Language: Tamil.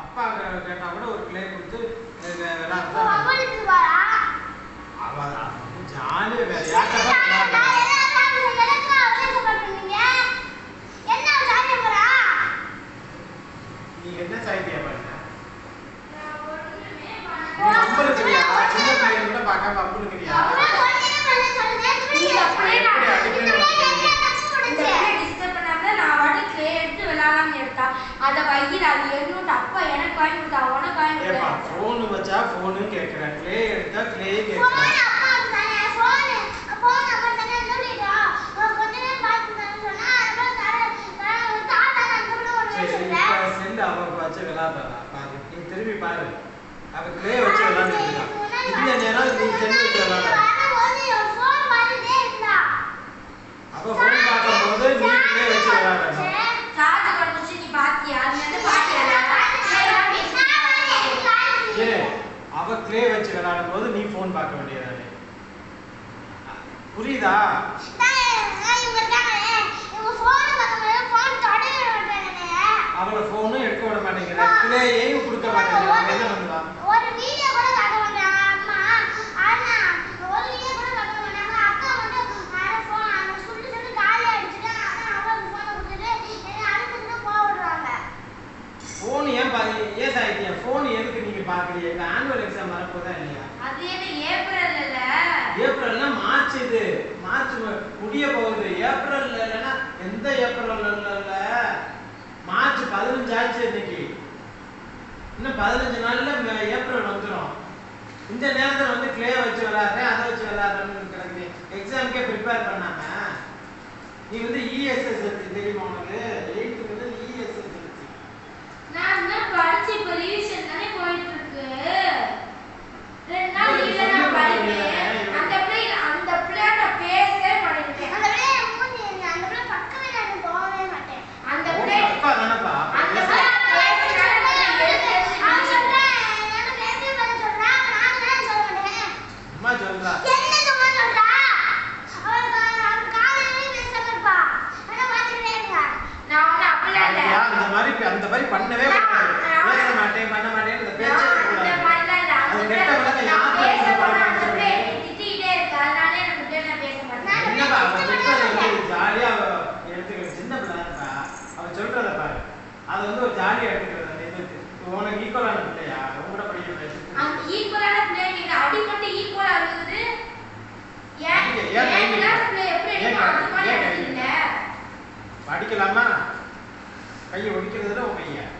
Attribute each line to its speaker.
Speaker 1: அப்பா கேட்டா கூட ஒரு கிளே கொடுத்து இது
Speaker 2: அப்போ
Speaker 1: விளையாடுறா
Speaker 2: அம்மா எடுத்துருவாரா?
Speaker 1: அவ ஜாலியா வேற யார்கிட்ட
Speaker 2: எல்லாம்
Speaker 1: விளையாடுறா
Speaker 3: அது எனக்கு வாங்கி கொடுத்தா, உனக்கு வாங்கி
Speaker 1: ஏப்பா
Speaker 3: கொடுத்தா.
Speaker 1: ஃபோன் வச்சா ஃபோனு கேட்கிறேன் கிளே எடுத்தா கிளே
Speaker 2: phone
Speaker 1: கேட்கிறேன்
Speaker 2: அப்பாவுக்கு தானே, phone, phone number தானே சொல்லிட்டா. ஒரு கொஞ்ச நேரம் பார்த்து தானே சொன்னா, அப்புறம் தர- தர- ஒரு தாத்தா நான் கூட ஒரு
Speaker 1: சரி
Speaker 2: வச்சிருந்தேன்.
Speaker 1: இப்ப செல்லு அவ வச்சு விளையாடுறா பாரு நீ திரும்பி பாரு அவ கிளே வச்சு விளையாடுறா இந்த நேரம் நீ செல்லு வச்சு விளையாடுற
Speaker 2: வரும்போது என் phone வந்துட்டே இருந்தா.
Speaker 1: அப்ப ஃபோன் பார்க்கும்போது நீ கிளே வச்சு விளையாடுற
Speaker 3: charge குறைஞ்சிச்சு, நீ பாத்தியா? அதுல இருந்து பாத்தியா? clay எல்லாம் பேசிட்டு
Speaker 1: ஏ கிளே வச்சு விளையாடும் போது நீ ஃபோன் பார்க்க வேண்டியதானே? புரியுதா? அவளை ஃபோனும் எடுக்க விட மாட்டேங்கிற கிளேயையும் கொடுக்க மாட்டேங்கிற பாக்குறீங்க இந்த ஆனுவல் எக்ஸாம் வரப்போதா இல்லையா?
Speaker 3: அது என்ன ஏப்ரல் இல்ல
Speaker 1: ஏப்ரல்னா மார்ச் இது. மார்ச் முடிய போகுது. ஏப்ரல் இல்லைன்னா எந்த ஏப்ரல் இல்ல மார்ச் பதினஞ்சு ஆச்சு இன்னைக்கு. இன்னும் பதினஞ்சு நாள்ல மே- ஏப்ரல் வந்துடும் இந்த நேரத்துல வந்து கிளே வச்சு விளையாடுறேன் அதை வச்சு விளையாடுறேன்னு கிடக்கு எக்ஸாமுக்கே ப்ரிப்பேர் பண்ணாம. நீ வந்து இஎஸ்எஸ் தெரியுமா உனக்கு? எயித்து வந்து மாதிரி பண்ணவே பேச மாட்டேன் பண்ண மாட்டேன் இந்த பேச்சே அது கெட்ட பழக்கம் ஜாலியா எடுத்துக்கிற சின்ன சொல்றத பாரு. அது வந்து ஒரு ஜாலியா எடுத்துக்கிறது உனக்கு ஈக்குவலான பிள்ளையா? கூட படிக்கிற
Speaker 3: ஈக்குவலான பிள்ளை 还一会
Speaker 1: 儿
Speaker 3: 就
Speaker 1: 这个肉给演。